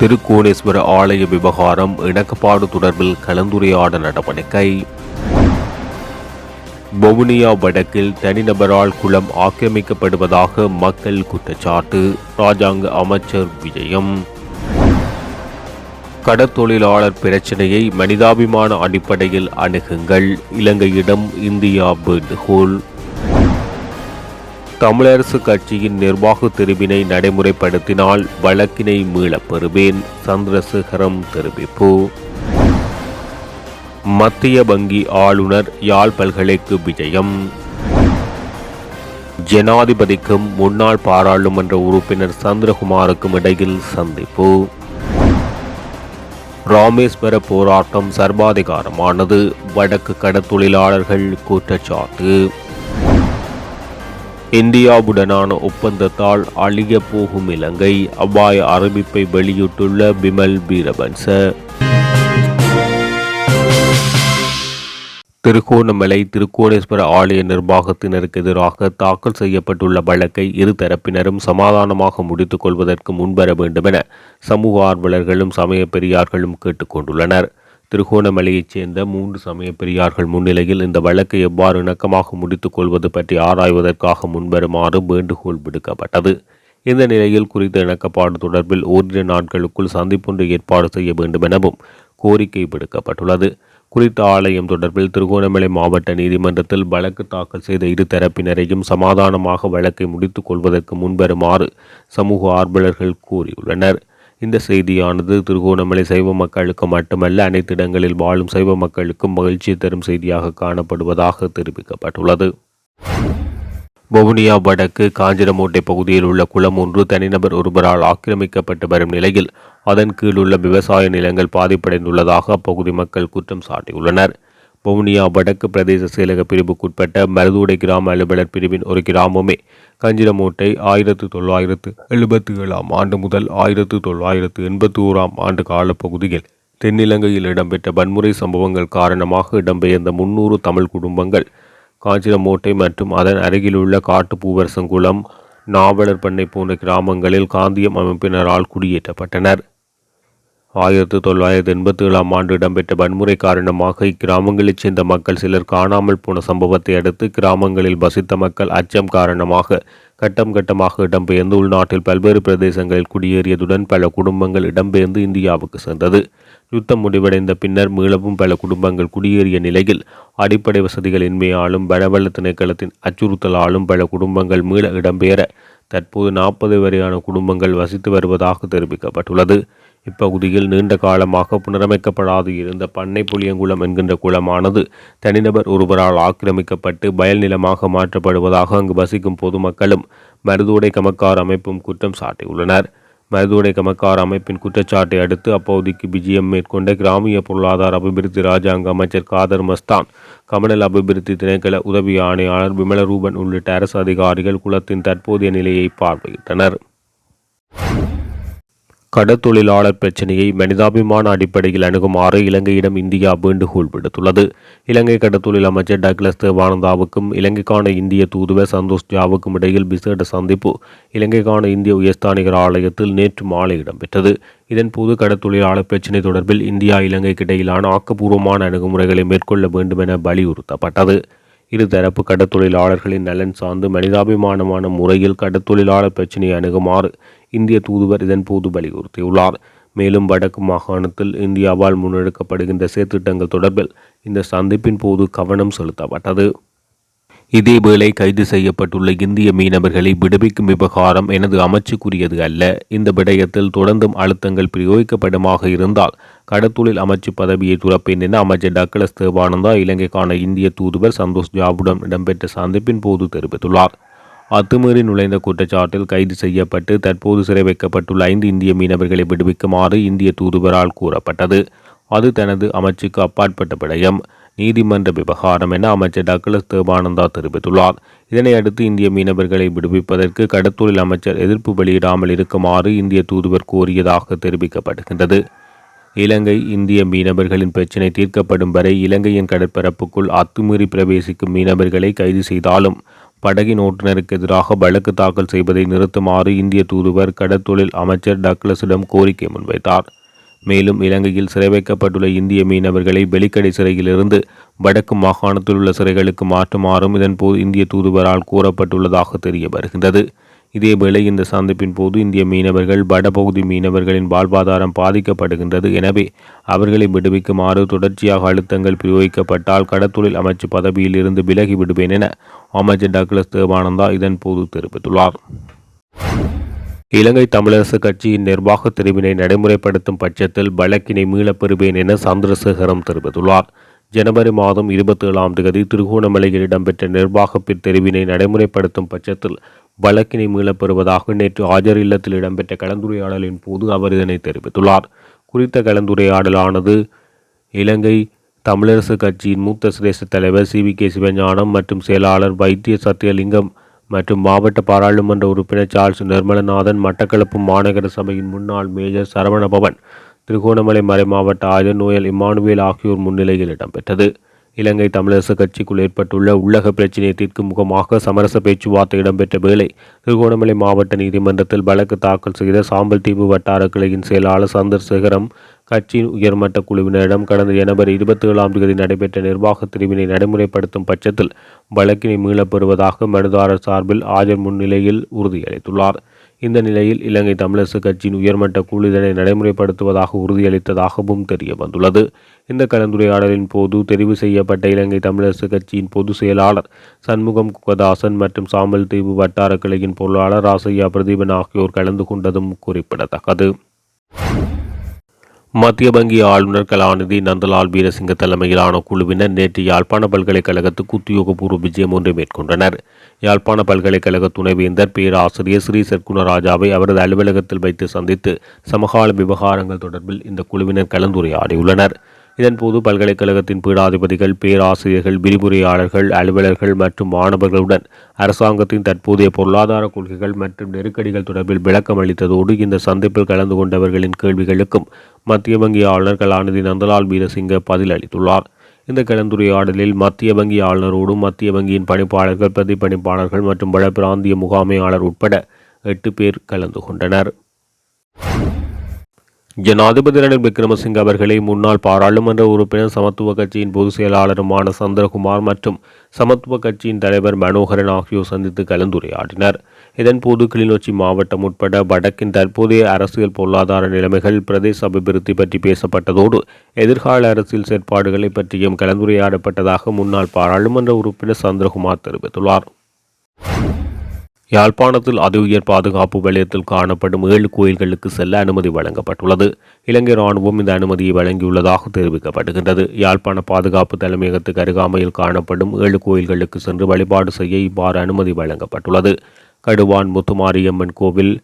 திருக்கோணேஸ்வர ஆலய விவகாரம் இணக்கப்பாடு தொடர்பில் கலந்துரையாட நடவடிக்கை. வவுனியா வடக்கில் தனிநபரால் குளம் ஆக்கிரமிக்கப்படுவதாக மக்கள் குற்றச்சாட்டு. ராஜாங்க அமைச்சர் விஜயம். கடற்தொழிலாளர் பிரச்சினையை மனிதாபிமான அடிப்படையில் அணுகுங்கள். இலங்கையிடம் இந்தியா வேண்டுகோள். தமிழரசு கட்சியின் நிர்வாக தெரிவினை நடைமுறைப்படுத்தினால் வழக்கினை மீளப் பெறுவேன். சந்திரசேகரம் தெரிவிப்பு. மத்திய வங்கி ஆளுநர் யாழ் பல்கலைக்கு விஜயம். ஜனாதிபதிக்கும் முன்னாள் பாராளுமன்ற உறுப்பினர் சந்திரகுமாருக்கும் இடையில் சந்திப்பு. ராமேஸ்வர போராட்டம் சர்வாதிகாரமானது. வடக்கு கடத்தொழிலாளர்கள் குற்றச்சாட்டு. இந்தியாவுடனான ஒப்பந்தத்தால் அழியப் போகும் இலங்கை அபாய அறிவிப்பை வெளியிட்டுள்ள பிமல் வீரபன்ச. திருகோணமலை திருக்கோணேஸ்வர ஆலய நிர்வாகத்தினருக்கு எதிராக தாக்கல் செய்யப்பட்டுள்ள வழக்கை இரு தரப்பினரும் சமாதானமாக முடித்துக் கொள்வதற்கு முன்வர வேண்டும் என சமூக ஆர்வலர்களும் சமய பெரியார்களும் கேட்டுக்கொண்டுள்ளனர் திருகோணமலையைச் சேர்ந்த மூன்று சமய பெரியார்கள் முன்னிலையில் இந்த வழக்கை எவ்வாறு இணக்கமாக முடித்துக் கொள்வது பற்றி ஆராய்வதற்காக முன்வருமாறு வேண்டுகோள் விடுக்கப்பட்டது. இந்த நிலையில் குறித்த இணக்கப்பாடு தொடர்பில் ஓரிரு நாட்களுக்குள் சந்திப்பொன்று ஏற்பாடு செய்ய வேண்டும் எனவும் கோரிக்கை விடுக்கப்பட்டுள்ளது. குறித்த ஆலயம் தொடர்பில் திருகோணமலை மாவட்ட நீதிமன்றத்தில் வழக்கு தாக்கல் செய்த இரு தரப்பினரையும் சமாதானமாக வழக்கை முடித்துக் கொள்வதற்கு முன்வருமாறு சமூக ஆர்வலர்கள் கூறியுள்ளனர் இந்த செய்தியானது திருகோணமலை சைவ மக்களுக்கு மட்டுமல்ல அனைத்து இடங்களில் வாழும் சைவ மக்களுக்கும் மகிழ்ச்சி தரும் செய்தியாக காணப்படுவதாக தெரிவிக்கப்பட்டுள்ளது. வவுனியா வடக்கு காஞ்சிரமூட்டை பகுதியில் உள்ள குளம் ஒன்று தனிநபர் ஒருவரால் ஆக்கிரமிக்கப்பட்டு வரும் நிலையில் அதன் கீழ் உள்ள விவசாய நிலங்கள் பாதிப்படைந்துள்ளதாக அப்பகுதி மக்கள் குற்றம் சாட்டியுள்ளனர். வவுனியா வடக்கு பிரதேச செயலக பிரிவுக்குட்பட்ட மருதூடை கிராம அலுவலர் பிரிவின் ஒரு கிராமமே கஞ்சிரமூட்டை ஆயிரத்து தொள்ளாயிரத்து எழுபத்தி ஏழாம் ஆண்டு முதல் ஆயிரத்து தொள்ளாயிரத்து எண்பத்தி ஓராம் ஆண்டு காலப்பகுதியில் தென்னிலங்கையில் இடம்பெற்ற வன்முறை சம்பவங்கள் காரணமாக இடம்பெயர்ந்த முன்னூறு தமிழ் குடும்பங்கள் காஞ்சிரமூட்டை மற்றும் அதன் அருகிலுள்ள காட்டுப்பூவரசங்குளம் நாவலர் பண்ணை போன்ற கிராமங்களில் காந்தியம் அமைப்பினரால் குடியேற்றப்பட்டனர். ஆயிரத்தி தொள்ளாயிரத்தி எண்பத்தி ஏழாம் ஆண்டு இடம்பெற்ற வன்முறை காரணமாக இக்கிராமங்களைச் சேர்ந்த மக்கள் சிலர் காணாமல் போன சம்பவத்தை அடுத்து கிராமங்களில் வசித்த மக்கள் அச்சம் காரணமாக கட்டம் கட்டமாக இடம்பெயர்ந்து உள்நாட்டில் பல்வேறு பிரதேசங்களில் குடியேறியதுடன் பல குடும்பங்கள் இடம்பெயர்ந்து இந்தியாவுக்கு சென்றது. யுத்தம் முடிவடைந்த பின்னர் மீளவும் பல குடும்பங்கள் குடியேறிய நிலையில் அடிப்படை வசதிகள் இன்மையாலும் வனவள திணைக்களத்தின் அச்சுறுத்தலாலும் பல குடும்பங்கள் மீள இடம்பெயர தற்போது நாற்பது வரையான குடும்பங்கள் வசித்து வருவதாக தெரிவிக்கப்பட்டுள்ளது. இப்பகுதியில் நீண்ட காலமாக புனரமைக்கப்படாது இருந்த பண்ணை புளியங்குளம் என்கின்ற குளமானது தனிநபர் ஒருவரால் ஆக்கிரமிக்கப்பட்டு பயல் நிலமாக மாற்றப்படுவதாக அங்கு வசிக்கும் பொதுமக்களும் மருதோடை கமக்கார் அமைப்பும் குற்றம் சாட்டியுள்ளனர். மருதோடை கமக்கார் அமைப்பின் குற்றச்சாட்டை அடுத்து அப்பகுதிக்கு விஜயம் மேற்கொண்ட கிராமிய பொருளாதார அபிவிருத்தி ராஜாங்க அமைச்சர் காதர் மஸ்தான் கமநல அபிவிருத்தி திணைக்கள உதவி ஆணையாளர் விமலரூபன் உள்ளிட்ட அரசு அதிகாரிகள் குளத்தின் தற்போதைய நிலையை பார்வையிட்டனர். கடற்தொழிலாளர் பிரச்சினையை மனிதாபிமான அடிப்படையில் அணுகுமாறு இலங்கையிடம் இந்தியா வேண்டுகோள் விடுத்துள்ளது. இலங்கை கடற்தொழில் அமைச்சர் டக்ளஸ் தேவானந்தாவுக்கும் இலங்கைக்கான இந்திய தூதுவர் சந்தோஷ் ஜாவுக்கும் இடையில் விசேட சந்திப்பு இலங்கைக்கான இந்திய உயர்ஸ்தானிகர் ஆலயத்தில் நேற்று மாலை இடம்பெற்றது. இதன்போது கடற்தொழிலாளர் பிரச்சினை தொடர்பில் இந்தியா இலங்கைக்கு இடையிலான ஆக்கப்பூர்வமான அணுகுமுறைகளை மேற்கொள்ள வேண்டும் என வலியுறுத்தப்பட்டது. இருதரப்பு கடற்தொழிலாளர்களின் நலன் சார்ந்து மனிதாபிமானமான முறையில் கடற்தொழிலாளர் பிரச்சினையை அணுகுமாறு இந்திய தூதுவர் இதன்போது வலியுறுத்தியுள்ளார். மேலும் வடக்கு மாகாணத்தில் இந்தியாவால் முன்னெடுக்கப்படுகின்ற செயற்திட்டங்கள் தொடர்பில் இந்த சந்திப்பின் போது கவனம் செலுத்தப்பட்டது. இதேவேளை கைது செய்யப்பட்டுள்ள இந்திய மீனவர்களை விடுவிக்கும் விவகாரம் எனது அமைச்சுக்குரியது அல்ல. இந்த விடயத்தில் தொடர்ந்தும் அழுத்தங்கள் பிரயோகிக்கப்படுமாக இருந்தால் கடத்தொழில் அமைச்சு பதவியை துறப்பேன் என அமைச்சர் டக்ளஸ் தேவானந்தா இலங்கைக்கான இந்திய தூதுவர் சந்தோஷ் ஜாவுடன் இடம்பெற்ற சந்திப்பின் போது தெரிவித்துள்ளார். அத்துமீறி நுழைந்த குற்றச்சாட்டில் கைது செய்யப்பட்டு தற்போது சிறை வைக்கப்பட்டுள்ள ஐந்து இந்திய மீனவர்களை விடுவிக்குமாறு இந்திய தூதுவரால் கூறப்பட்டது. அது தனது அமைச்சுக்கு அப்பாற்பட்ட விடயம். நீதிமன்ற விவகாரம் என அமைச்சர் டக்ளஸ் தேவானந்தா தெரிவித்துள்ளார். இதனையடுத்து இந்திய மீனவர்களை விடுவிப்பதற்கு கடத்தொழில் அமைச்சர் எதிர்ப்பு வெளியிடாமல் இருக்குமாறு இந்திய தூதுவர் கோரியதாக தெரிவிக்கப்படுகின்றது. இலங்கை இந்திய மீனவர்களின் பிரச்சினை தீர்க்கப்படும் வரை இலங்கையின் கடற்பரப்புக்குள் அத்துமீறி பிரவேசிக்கும் மீனவர்களை கைது செய்தாலும் படகின் ஓட்டுநருக்கு எதிராக வழக்கு தாக்கல் செய்வதை நிறுத்துமாறு இந்திய தூதுவர் கடற்தொழில் அமைச்சர் டக்ளஸிடம் கோரிக்கை முன்வைத்தார். மேலும் இலங்கையில் சிறை வைக்கப்பட்டுள்ள இந்திய மீனவர்களை வெளிக்கடை சிறையிலிருந்து வடக்கு மாகாணத்தில் உள்ள சிறைகளுக்கு மாற்றுமாறும் இதன்போது இந்திய தூதுவரால் கூறப்பட்டுள்ளதாக தெரிய வருகின்றது. இதேவேளை இந்த சந்திப்பின் போது இந்திய மீனவர்கள் வடபகுதி மீனவர்களின் வாழ்வாதாரம் பாதிக்கப்படுகின்றது. எனவே அவர்களை விடுவிக்குமாறு தொடர்ச்சியாக அழுத்தங்கள் பிரயோகிக்கப்பட்டால் கடத்தொழில் அமைச்சு பதவியில் இருந்து விலகி விடுவேன் என அமைச்சர் டக்ளஸ் தேவானந்தா இதன் போது தெரிவித்துள்ளார். இலங்கை தமிழரசு கட்சியின் நிர்வாக தெரிவினை நடைமுறைப்படுத்தும் பட்சத்தில் வழக்கினை மீளப் பெறுவேன் என சந்திரசேகரம் தெரிவித்துள்ளார். ஜனவரி மாதம் இருபத்தி ஏழாம் தேதி திருகோணமலையில் இடம்பெற்ற நிர்வாக தெரிவினை நடைமுறைப்படுத்தும் பட்சத்தில் வழக்கினை மீளப்பெறுவதாக நேற்று ஆஜர் இல்லத்தில் இடம்பெற்ற கலந்துரையாடலின் போது அவர் இதனை தெரிவித்துள்ளார். குறித்த கலந்துரையாடலானது இலங்கை தமிழரசு கட்சியின் மூத்த சிரேஷ்ட தலைவர் சி வி கே சிவஞானம் மற்றும் செயலாளர் வைத்திய சத்தியலிங்கம் மற்றும் மாவட்ட பாராளுமன்ற உறுப்பினர் சார்ல்ஸ் நிர்மலநாதன் மட்டக்களப்பு மாநகர சபையின் முன்னாள் மேஜர் சரவணபவன் திருகோணமலை மறைமாவட்ட ஆயர் நோயல் இம்மானுவேல் ஆகியோர் முன்னிலையில் இடம்பெற்றது. இலங்கை தமிழரசு கட்சிக்குள் ஏற்பட்டுள்ள உள்ளக பிரச்சினையை தீர்க்கும் முகமாக சமரச பேச்சுவார்த்தை இடம்பெற்ற வேளை திருகோணமலை மாவட்ட நீதிமன்றத்தில் வழக்கு தாக்கல் செய்த சாம்பல் தீவு வட்டார கிளையின் செயலாளர் சந்திரசேகரம் கட்சியின் உயர்மட்ட குழுவினரிடம் கடந்த ஜனவரி இருபத்தி ஏழாம் தேதி நடைபெற்ற நிர்வாக பிரிவினை நடைமுறைப்படுத்தும் பட்சத்தில் வழக்கினை மீளப்பெறுவதாக மனுதாரர் சார்பில் ஆஜர் முன்னிலையில் உறுதியளித்துள்ளார். இந்த நிலையில் இலங்கை தமிழரசு கட்சியின் உயர்மட்ட குழு இதனை நடைமுறைப்படுத்துவதாக உறுதியளித்ததாகவும் தெரிய வந்துள்ளது இந்த கலந்துரையாடலின் போது தெரிவு செய்யப்பட்ட இலங்கை தமிழரசு கட்சியின் பொதுச் செயலாளர் சண்முகம் குகதாசன் மற்றும் சாம்பல் தீவு வட்டார கிளையின் பொருளாளர் ராசையா பிரதீபன் ஆகியோர் கலந்து கொண்டதும் குறிப்பிடத்தக்கது. மத்திய வங்கி ஆளுநர் கலாநிதி நந்தலால் வீரசிங்க தலைமையிலான குழுவினர் நேற்று யாழ்ப்பாண பல்கலைக்கழகத்துக்கு உத்தியோகபூர்வ விஜயம் ஒன்றை மேற்கொண்டனர். யாழ்ப்பாண பல்கலைக்கழக துணைவேந்தர் பேராசிரியர் ஸ்ரீ சற்குணராஜாவை அவரது அலுவலகத்தில் வைத்து சந்தித்து சமகால விவகாரங்கள் தொடர்பில் இந்த குழுவினர் கலந்துரையாடியுள்ளனர். இதன்போது பல்கலைக்கழகத்தின் பீடாதிபதிகள் பேராசிரியர்கள் விரிவுரையாளர்கள் அலுவலர்கள் மற்றும் மாணவர்களுடன் அரசாங்கத்தின் தற்போதைய பொருளாதார கொள்கைகள் மற்றும் நெருக்கடிகள் தொடர்பில் விளக்கம் அளித்ததோடு இந்த சந்திப்பில் கலந்து கொண்டவர்களின் கேள்விகளுக்கும் மத்திய வங்கி ஆளுநர் கலாநிதி நந்தலால் வீரசிங்க பதிலளித்துள்ளார். இந்த கலந்துரையாடலில் மத்திய வங்கி ஆளுநரோடும் மத்திய வங்கியின் பணிப்பாளர்கள் பிரதிப்பணிப்பாளர்கள் மற்றும் வட பிராந்திய முகாமையாளர் உட்பட எட்டு பேர் கலந்து கொண்டனர். ஜனாதிபதி ரணில் விக்ரமசிங்க அவர்களை முன்னாள் பாராளுமன்ற உறுப்பினர் சமத்துவ கட்சியின் பொதுச் செயலாளருமான சந்திரகுமார் மற்றும் சமத்துவ கட்சியின் தலைவர் மனோகரன் ஆகியோர் சந்தித்து கலந்துரையாடினர். இதன்போது கிளிநொச்சி மாவட்டம் உட்பட வடக்கின் தற்போதைய அரசியல் பொருளாதார நிலைமைகள் பிரதேச அபிவிருத்தி பற்றி பேசப்பட்டதோடு எதிர்கால அரசியல் செயற்பாடுகளை பற்றியும் கலந்துரையாடப்பட்டதாக முன்னாள் பாராளுமன்ற உறுப்பினர் சந்திரகுமார் தெரிவித்துள்ளார். யாழ்ப்பாணத்தில் அதி உயர் பாதுகாப்பு வலயத்தில் காணப்படும் ஏழு கோயில்களுக்கு செல்ல அனுமதி வழங்கப்பட்டுள்ளது. இலங்கை ராணுவம் இந்த அனுமதியை வழங்கியுள்ளதாக தெரிவிக்கப்படுகின்றது. யாழ்ப்பாண பாதுகாப்பு தலைமையகத்துக்கு அருகாமையில் காணப்படும் ஏழு கோயில்களுக்கு சென்று வழிபாடு செய்ய இவ்வாறு அனுமதி வழங்கப்பட்டுள்ளது. கடுவான் முத்துமாரியம்மன் கோவில்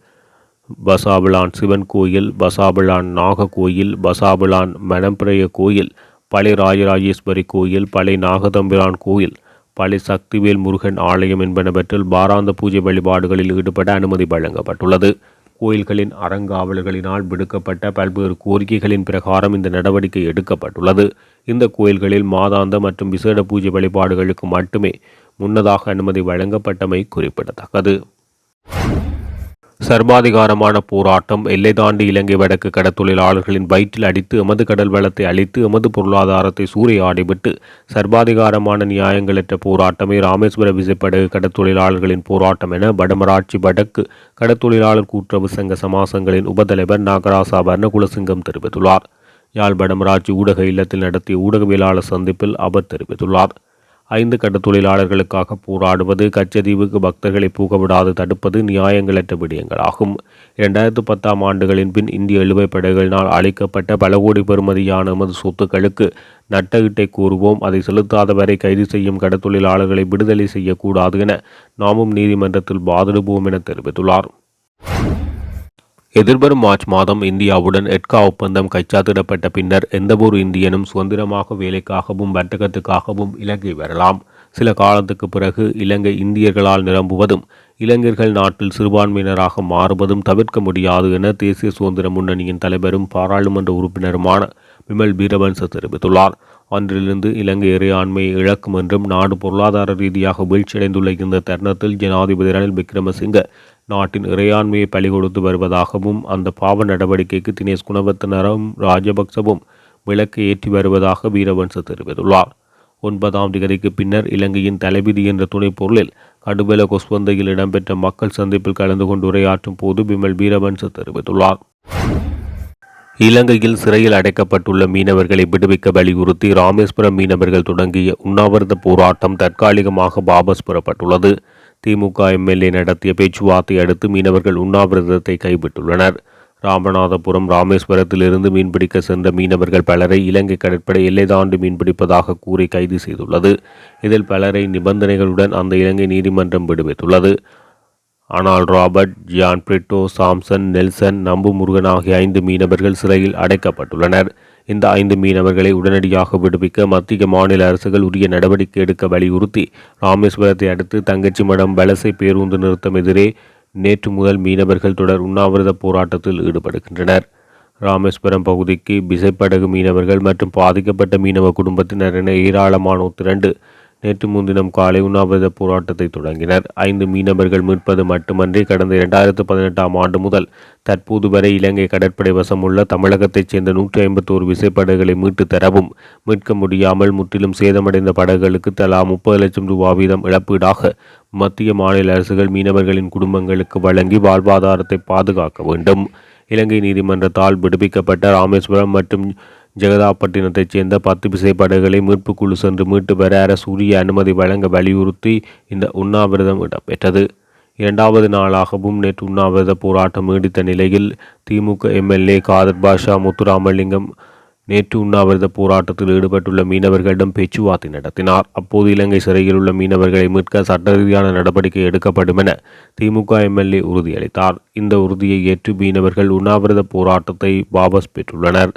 பசாபிளான் சிவன் கோயில் பசாபிளான் நாக கோயில் பசாபிளான் மணம்பிரைய கோயில் பழைய ராஜராஜேஸ்வரி கோயில் பழைய நாகதம்பிரான் கோயில் பழைய சக்திவேல் முருகன் ஆலயம் என்பனவற்றில் பாராந்த பூஜை வழிபாடுகளில் ஈடுபட அனுமதி வழங்கப்பட்டுள்ளது. கோயில்களின் அறங்காவலர்களினால் விடுக்கப்பட்ட பல்வேறு கோரிக்கைகளின் பிரகாரம் இந்த நடவடிக்கை எடுக்கப்பட்டுள்ளது. இந்த கோயில்களில் மாதாந்த மற்றும் விசேட பூஜை வழிபாடுகளுக்கு மட்டுமே முன்னதாக அனுமதி வழங்கப்பட்டமை குறிப்பிடத்தக்கது. சர்வாதிகாரமான போராட்டம் எல்லை தாண்டி இலங்கை வடக்கு கடற்தொழிலாளர்களின் வயிற்றில் அடித்து எமது கடல் வளத்தை அழித்து எமது பொருளாதாரத்தை சூறையாடிவிட்டு சர்வாதிகாரமான நியாயங்களற்ற போராட்டமே ராமேஸ்வர விசைப்படகு கடற்தொழிலாளர்களின் போராட்டம் என வடமராட்சி வடக்கு கடத்தொழிலாளர் கூட்டுறவு சங்க சமாசங்களின் உபதலைவர் நாகராசா வர்ணகுலசிங்கம் தெரிவித்துள்ளார். யாழ் வடமராட்சி ஊடக இல்லத்தில் நடத்திய ஊடகவியலாளர் சந்திப்பில் அவர் தெரிவித்துள்ளார். ஐந்து கட்ட தொழிலாளர்களுக்காக போராடுவது கச்சதீவுக்கு பக்தர்களை பூகவிடாது தடுப்பது நியாயங்களற்ற விடயங்களாகும். இரண்டாயிரத்து பத்தாம் ஆண்டுகளின் பின் இந்திய இழுவை படைகளினால் அளிக்கப்பட்ட பல கோடி பெறுமதியான எமது சொத்துக்களுக்கு நட்டகிட்டை கூறுவோம் அதை செலுத்தாத வரை கைது செய்யும் கடத்தொழிலாளர்களை விடுதலை செய்யக்கூடாது என நாமும் நீதிமன்றத்தில் வாதிடுவோம் என தெரிவித்துள்ளார். எதிர்வரும் மார்ச் மாதம் இந்தியாவுடன் எட்கா ஒப்பந்தம் கைச்சாத்திடப்பட்ட பின்னர் எந்தவொரு இந்தியனும் சுதந்திரமாக வேலைக்காகவும் வர்த்தகத்துக்காகவும் இலங்கை வரலாம். சில காலத்துக்கு பிறகு இலங்கை இந்தியர்களால் நிரம்புவதும் இளைஞர்கள் நாட்டில் சிறுபான்மையினராக மாறுவதும் தவிர்க்க முடியாது என தேசிய சுதந்திர முன்னணியின் தலைவரும் பாராளுமன்ற உறுப்பினருமான விமல் பீரவன்ச தெரிவித்துள்ளார். அன்றிலிருந்து இலங்கை இறையாண்மையை இழக்கும் என்றும் நாடு பொருளாதார ரீதியாக வீழ்ச்சியடைந்துள்ள இந்த தருணத்தில் ஜனாதிபதி ரணில் விக்ரமசிங்க நாட்டின் இறையாண்மையை பலி கொடுத்து வருவதாகவும் அந்த பாவ நடவடிக்கைக்கு தினேஷ் குணவர்த்தனரும் ராஜபக்சவும் விளக்கு ஏற்றி வருவதாக வீரவன்ச தெரிவித்துள்ளார். ஒன்பதாம் திகதிக்கு பின்னர் இலங்கையின் தலைவிதி என்ற துணை பொருளில் கடுபல கொஸ்வந்தையில் இடம்பெற்ற மக்கள் சந்திப்பில் கலந்து கொண்டு உரையாற்றும் போது பிமல் வீரவன்ச தெரிவித்துள்ளார். இலங்கையில் சிறையில் அடைக்கப்பட்டுள்ள மீனவர்களை விடுவிக்க வலியுறுத்தி ராமேஸ்வரம் மீனவர்கள் தொடங்கிய உண்ணாவிரத போராட்டம் தற்காலிகமாக வாபஸ் பெறப்பட்டுள்ளது. திமுக எம்எல்ஏ நடத்திய பேச்சுவார்த்தை அடுத்து மீனவர்கள் உண்ணாவிரதத்தை கைவிட்டுள்ளனர். ராமநாதபுரம் ராமேஸ்வரத்திலிருந்து மீன்பிடிக்க சென்ற மீனவர்கள் பலரை இலங்கை கடற்படை எல்லை தாண்டி மீன்பிடிப்பதாக கூறி கைது செய்துள்ளது. இதில் பலரை நிபந்தனைகளுடன் அந்த இலங்கை நீதிமன்றம் விடுவித்துள்ளது. ஆனால் ராபர்ட் ஜியான் பிரிட்டோ சாம்சன் நெல்சன் நம்பு முருகன் ஆகிய ஐந்து மீனவர்கள் சிறையில் அடைக்கப்பட்டுள்ளனர். இந்த ஐந்து மீனவர்களை உடனடியாக விடுவிக்க மத்திய மாநில அரசுகள் உரிய நடவடிக்கை எடுக்க வலியுறுத்தி ராமேஸ்வரத்தை அடுத்து தங்கச்சி மடம் வலசை பேருந்து நிறுத்தம் எதிரே நேற்று முதல் மீனவர்கள் தொடர் உண்ணாவிரத போராட்டத்தில் ஈடுபடுகின்றனர். ராமேஸ்வரம் பகுதிக்கு விசைப்படகு மீனவர்கள் மற்றும் பாதிக்கப்பட்ட மீனவ குடும்பத்தினர் என ஏராளமானோர் திரண்டு நேற்று முன்தினம் காலை உண்ணாவிரத போராட்டத்தை தொடங்கினர். ஐந்து மீனவர்கள் மீட்பது மட்டுமன்றி கடந்த இரண்டாயிரத்து பதினெட்டாம் ஆண்டு முதல் தற்போது வரை இலங்கை கடற்படை வசமுள்ள தமிழகத்தைச் சேர்ந்த நூற்றி ஐம்பத்தோரு விசைப்படகுகளை மீட்டு தரவும் மீட்க முடியாமல் முற்றிலும் சேதமடைந்த படகுகளுக்கு தலா முப்பது லட்சம் ரூபாய் வீதம் இழப்பீடாக மத்திய மாநில அரசுகள் மீனவர்களின் குடும்பங்களுக்கு வழங்கி வாழ்வாதாரத்தை பாதுகாக்க வேண்டும். இலங்கை நீதிமன்றத்தால் விடுவிக்கப்பட்ட ராமேஸ்வரம் மற்றும் ஜெகதாப்பட்டினத்தைச் சேர்ந்த பத்து விசைப்படகுகளை மீட்புக்குழு சென்று மீட்டு பெற அரசு உரிய அனுமதி வழங்க வலியுறுத்தி இந்த உண்ணாவிரதம் இடம்பெற்றது. இரண்டாவது நாளாகவும் நேற்று உண்ணாவிரத போராட்டம் நீடித்த நிலையில் திமுக எம்எல்ஏ காதர் பாஷா முத்துராமலிங்கம் நேற்று உண்ணாவிரத போராட்டத்தில் ஈடுபட்டுள்ள மீனவர்களிடம் பேச்சுவார்த்தை நடத்தினார். அப்போது இலங்கை சிறையில் உள்ள மீனவர்களை மீட்க சட்ட ரீதியான நடவடிக்கை எடுக்கப்படும் என திமுக எம்எல்ஏ உறுதியளித்தார். இந்த உறுதியை ஏற்று மீனவர்கள் உண்ணாவிரத போராட்டத்தை வாபஸ் பெற்றுள்ளனர்.